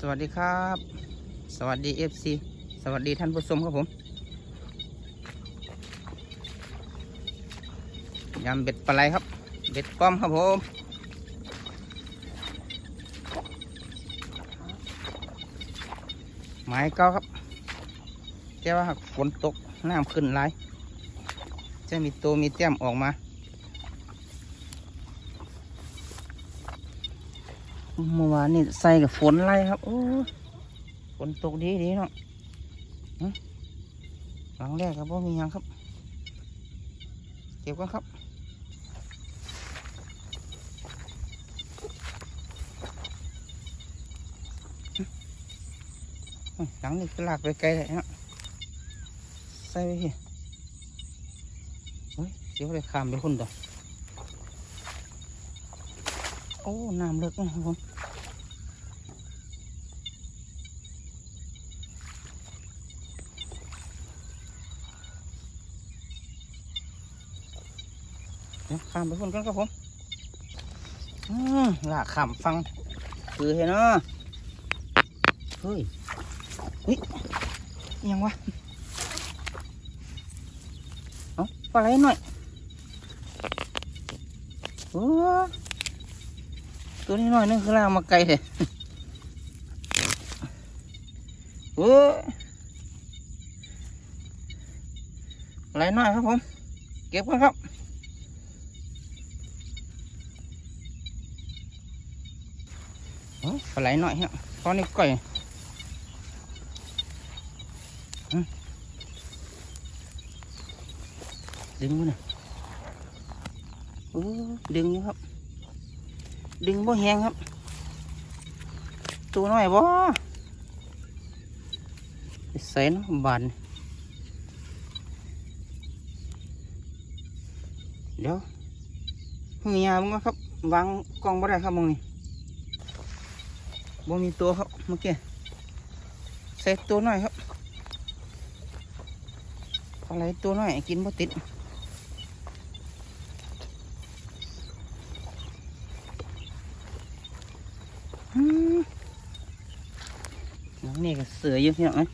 สวัสดีครับ สวัสดีเอฟซีสวัสดีท่านผู้ชมครับผมยำเบ็ดปลาไหลครับ เบ็ดป้อมครับผมหมายเก้าครับแต่ว่าฝนตกน้ำขึ้นไหลจะมีตัวมีเตี้ยมออกมา เมื่อวานนี่ใส่กับฝนไล่ครับ โอ้ฝนตกดีดีเนาะหึหลังแรกครับว่ามีหยังครับ เก็บกันครับหลังนี่ก็ลากไปไกลเลยเนาะใส่ไปทีเฮ้ยเดี๋ยวไปขามไปคุณต่อ โอ้น้ำเลิกนะครับผมเดี๋ยข้ามไปคนกันครับผมอืมลากข้ามฟัง คือเห็นเนาะเฮ้ยเฮ้ยยังวะเอาปลาไหลหน่อยโอ้ ตัวนี้น่อยนึงคือลากมาไกลเลยโอ้ยไหลน่อยครับผม เก็บกันครับโอ้ปลาไหลน่อยฮะตอนนี้ก่อยดึงมั้ยนะโอ้ดึงอยู่ครับ ดึงบ่แหงครับ ตัวน้อยบ่ใส่นะบานเดี๋ยวเฮียมึงครับวางกล้องบ่ได้ครับมึงนี่บ่มีตัวครับเมื่อกี้ใส่ตัวน่อยครับอะไรตัวน่อยกินบ่ติด น้องนี่ก็เสืออยู่พี่น้อง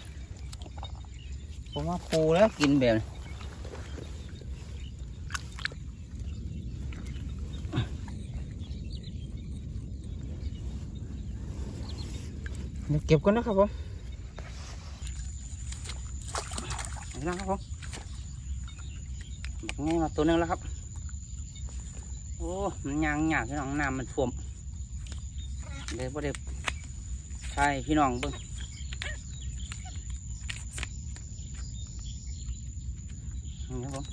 ผมว่าปูแล้วกินแบบเก็บก่อนนะครับผมนี่นะครับผมนี่มาตัวหนึงแล้วครับ โอ้ มันยางหยาบพี่น้องน้ำมันท่วม เดี๋ยวพอเดี๋ยวใช่พี่น้องเบิ้งนี่ครับผม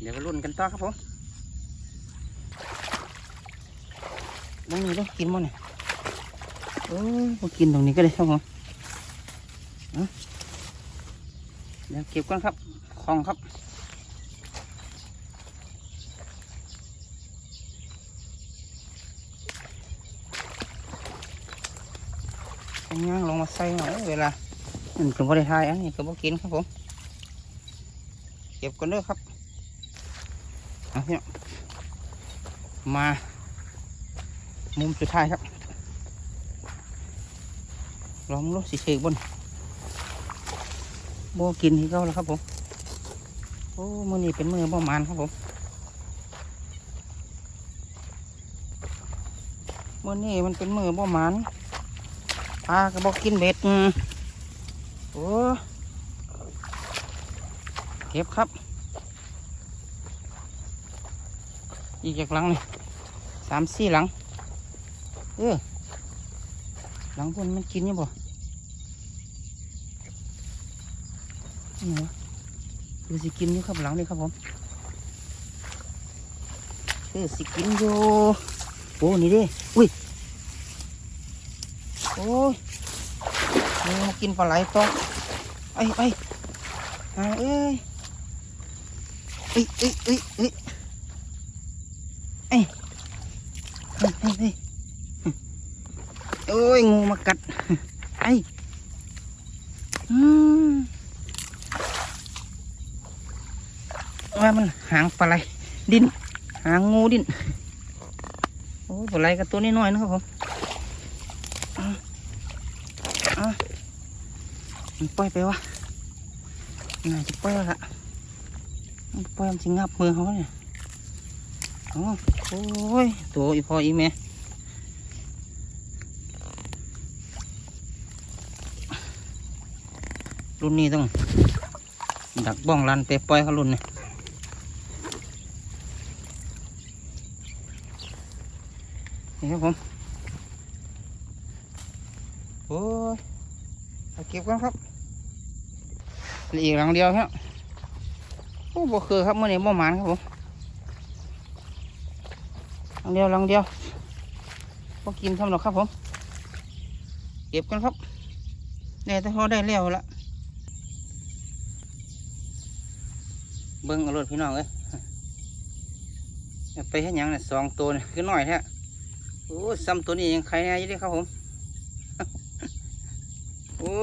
เดี๋ยวไปรุ่นกันต่อครับผมมึงนี่ต้องกินมั้งเนี่ยโอ้ยกินตรงนี้ก็ได้ครับผมเอาเดี๋ยวเก็บก่อนครับคลองครับ เอาย่างลงมาใส่หน่อยเวลาอันก็บ่ได้ทายอันนี้ก็บ่กินครับผม เก็บก่อนเด้อครับเอาพี่น้องมามุมสุดท้ายครับลองลูกสิเชกบนโบกินที่เขาแล้วครับผม โอ้มือนี้เป็นมือบ่หมานครับผมมือนี้มันเป็นมือบ่หมานาก็บอกกินเบ็ดอืมโอ้เก็บครับ อีกจากหลังนี่สามสี่หลัง เออหลังบนมันกินอยังบ่นี่วะคือสิกินอยู่ครับหลังนี่ครับผมคือสิกินอยู่โอ้นี่เด้อุ้ยโอ้ยนี่มากินปลาไหลต่อไอ้ไอ้หาเอ้ยเอ้ยเอ้ยเอ้ยเอ้ยเอ้ยเฮ้ยโอ้ยงูมากัดไอ้ว่ามันหางปลาไหลดินหางงูดินโอ้ปลาไหลกับตัวนี้น้อยนะครับผม อะอะมัน ปล่อยไปวะน่าจะปล่อยละปล่อยมันจะงับมือเขาเนี่ยอ๋อโอ้ยตัวอีพออีแม่รุ่นนี้ต้อง ดักบ้องลันไปปล่อยเขารุ่นเนี่ยนี่ครับผมโอ้ยเอาเก็บกันครับ อีกหลังเดียวครับโอ้บ่คือครับเมื่อนี้บ่หมานครับผมหลังเดียวหลังเดียวบ่กินทำหรอกครับผม เก็บกันครับได้แต่พอได้แล้วละเบิ้งอารถพี่น้องเอ้ยไปให้ยังเนี่ยสองตัวเนี่ยคือน้อยแท้โอ้ซ้ำตัวนี้ยังใครแน่ยี่ด้ครับผม โอ้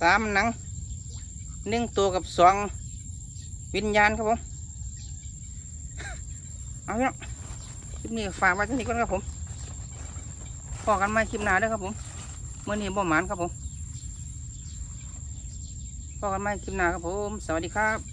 สามหนังหนึ่งตัวกับสองวิญญาณครับผม เอาเนาะคลิปนี้ฝากไว้เท่นี่ก่อนครับผมพอกันไหมคลิปหน้าด้วยครับผมเมื่อนี้บ่หมานครับผมพอกันไหมคลิปหน้าครับผม สวัสดีครับ